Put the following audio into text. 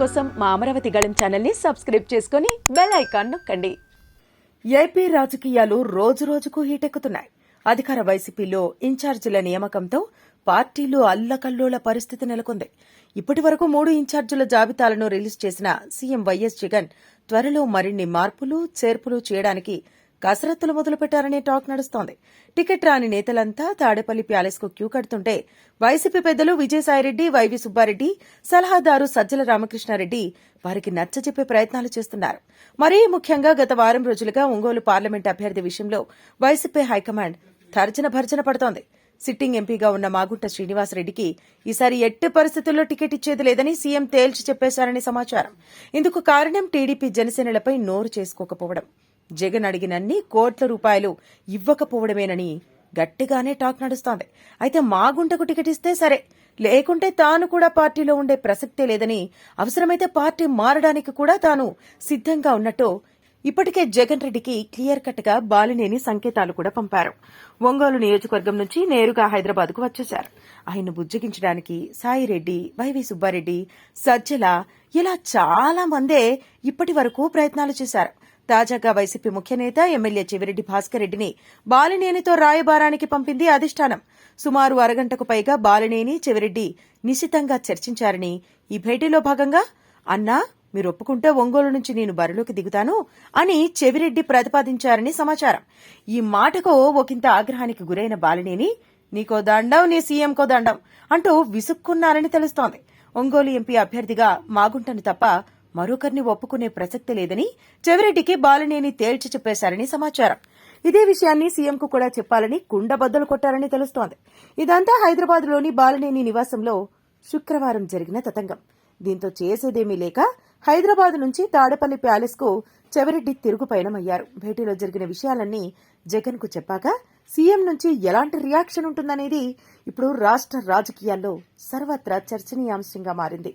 కోసం మా అమరావతి గళం ఛానల్ని సబ్స్క్రైబ్ చేసుకుని బెల్ ఐకాన్ నొక్కండి. ఏపీ రాజకీయాలు రోజు రోజుకు హీటెక్కుతున్నాయి. అధికార వైసీపీలో ఇన్ఛార్జీల నియామకంతో పార్టీలు అల్లకల్లోల పరిస్థితి నెలకొంది. ఇప్పటి వరకు మూడు ఇన్ఛార్జీల జాబితాలను రిలీజ్ చేసిన సీఎం వైఎస్ జగన్ త్వరలో మరిన్ని మార్పులు చేర్పులు చేయడానికి కసరత్తులు మొదలుపెట్టారనే టాక్ నడుస్తోంది. టికెట్ రాని నేతలంతా తాడేపల్లి ప్యాలెస్కు క్యూ కడుతుంటే వైసీపీ పెద్దలు విజయసాయిరెడ్డి వైవి సుబ్బారెడ్డి సలహాదారు సజ్జల రామకృష్ణారెడ్డి వారికి నచ్చజెప్పే ప్రయత్నాలు చేస్తున్నారు. మరీ ముఖ్యంగా గత వారం రోజులుగా ఒంగోలు పార్లమెంట్ అభ్యర్థి విషయంలో వైసీపీ హైకమాండ్ తర్జన భర్జన పడుతోంది. సిట్టింగ్ ఎంపీగా ఉన్న మాగుంట శ్రీనివాసరెడ్డికి ఈసారి ఎట్టి పరిస్థితుల్లో టికెట్ ఇచ్చేది లేదని సీఎం తేల్చి చెప్పేశారని సమాచారం. ఇందుకు కారణం టీడీపీ జనసేనలపై నోరు చేసుకోకపోవడం. జగన్ అడిగినన్ని కోట్ల రూపాయలు ఇవ్వకపోవడమేనని గట్టిగానే టాక్ నడుస్తోంది. అయితే మాగుంటకు టికెట్ ఇస్తే సరే. లేకుంటే తాను కూడా పార్టీలో ఉండే ప్రసక్తే లేదని అవసరమైతే పార్టీ మారడానికి కూడా తాను సిద్ధంగా ఉన్నట్టు ఇప్పటికే జగన్ రెడ్డికి క్లియర్ కట్గా బాలినేని సంకేతాలు కూడా పంపారు. ఒంగోలు నియోజకవర్గం నుంచి నేరుగా హైదరాబాద్కు వచ్చేశారు. ఆయన్ను బుజ్జగించడానికి సాయిరెడ్డి వైవి సుబ్బారెడ్డి సజ్జల ఇలా చాలా మందే ఇప్పటి వరకు ప్రయత్నాలు చేశారు. తాజాగా వైసీపీ ముఖ్య నేత ఎమ్మెల్యే చెవిరెడ్డి భాస్కర్ రెడ్డిని బాలినేనితో రాయబారానికి పంపింది అధిష్టానం. సుమారు అరగంటకు పైగా బాలినేని చెవిరెడ్డి నిశితంగా చర్చించారని ఈ భేటీలో భాగంగా అన్నా మీరు ఒప్పుకుంటే ఒంగోలు నుంచి నేను బరిలోకి దిగుతాను అని చెవిరెడ్డి ప్రతిపాదించారని సమాచారం. ఈ మాటకు ఒకంత ఆగ్రహానికి గురైన బాలినేని నీకో దండం నీ సీఎంకో దండం అంటూ విసుక్కున్నారని తెలుస్తోంది. ఒంగోలు ఎంపీ అభ్యర్థిగా మాగుంటను తప్ప మరొకరిని ఒప్పుకునే ప్రసక్తి లేదని చెవిరెడ్డికి బాలినేని తేల్చి చెప్పేశారని సమాచారం. ఇదే విషయాన్ని సీఎంకు కూడా చెప్పాలని కుండబద్దలు కొట్టారని తెలుస్తోంది. ఇదంతా హైదరాబాద్లోని బాలినేని నివాసంలో శుక్రవారం జరిగిన తతంగం. దీంతో చేసేదేమీ లేక హైదరాబాద్ నుంచి తాడపల్లి ప్యాలెస్కు చెవిరెడ్డి తిరుగు పయనమయ్యారు. భేటీలో జరిగిన విషయాలన్నీ జగన్కు చెప్పాక సీఎం నుంచి ఎలాంటి రియాక్షన్ ఉంటుందనేది ఇప్పుడు రాష్ట్ర రాజకీయాల్లో సర్వత్రా చర్చనీయాంశంగా మారింది.